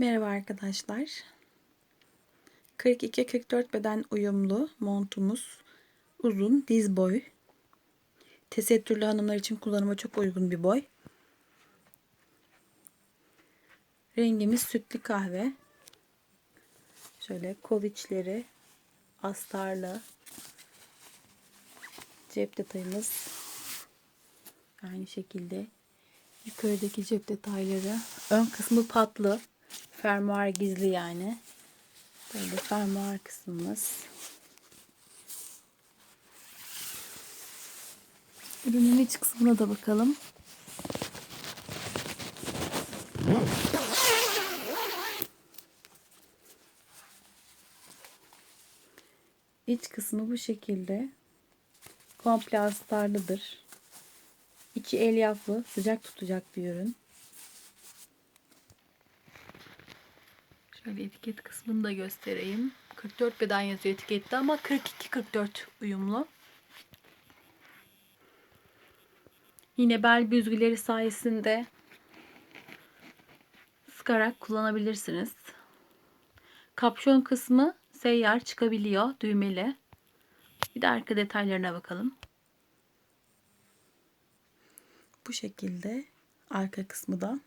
Merhaba arkadaşlar. 42-44 beden uyumlu montumuz. Uzun diz boy. Tesettürlü hanımlar için kullanıma çok uygun bir boy. Rengimiz sütlü kahve. Şöyle kol içleri astarlı. Cep detayımız aynı şekilde. Yukarıdaki cep detayları. Ön kısmı patlı. Fermuar gizli yani. Böyle fermuar kısmımız. Ürünün iç kısmına da bakalım. İç kısmı bu şekilde. Komple astarlıdır. İçi elyaflı, sıcak tutacak bir ürün. Şöyle etiket kısmını da göstereyim. 44 beden yazıyor etikette ama 42-44 uyumlu. Yine bel büzgüleri sayesinde sıkarak kullanabilirsiniz. Kapşon kısmı seyyar çıkabiliyor düğmeli. Bir de arka detaylarına bakalım. Bu şekilde arka kısmı da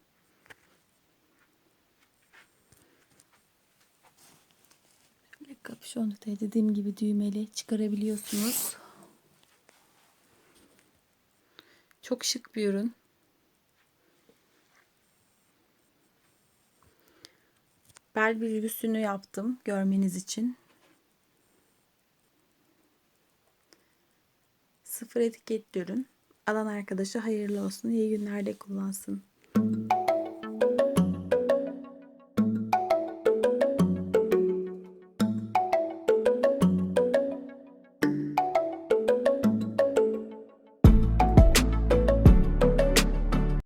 Şöyle kapşon detayı dediğim gibi düğmeli çıkarabiliyorsunuz. Çok şık bir ürün. Bel büzgüsünü yaptım görmeniz için. Sıfır etiketli ürün. Alan arkadaşa hayırlı olsun. İyi günlerde kullansın.